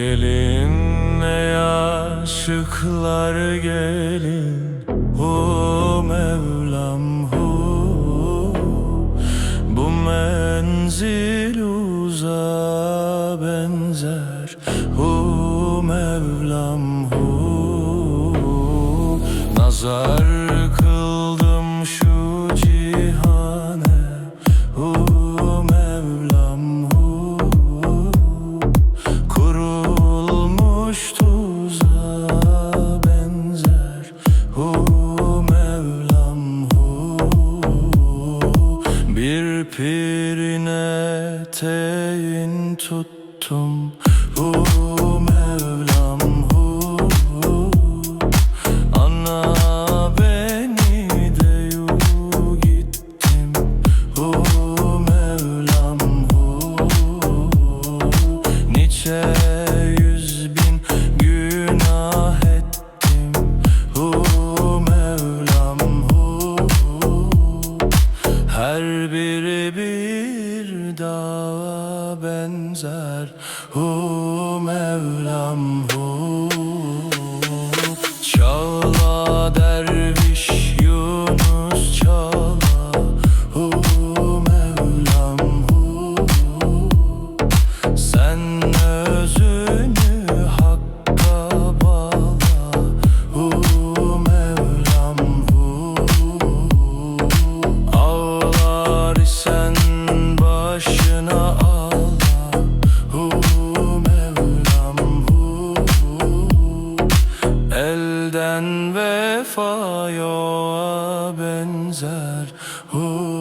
Gelin ey aşıklar gelin. Hu Mevlam hu. Bu menzil uza benzer. Hu Mevlam hu. Nazar kıldım şu cihane. Hu teyin tuttum. Hu Mevlam hu Ana beni de yu gittim. Hu Mevlam hu Nice yüz bin günah ettim. Hu Mevlam hu Her biri bir dağa benzer. Hu Mevlam hu başına ağla. Hu Mevlam hu. Elden vefa yoğa benzer. Hu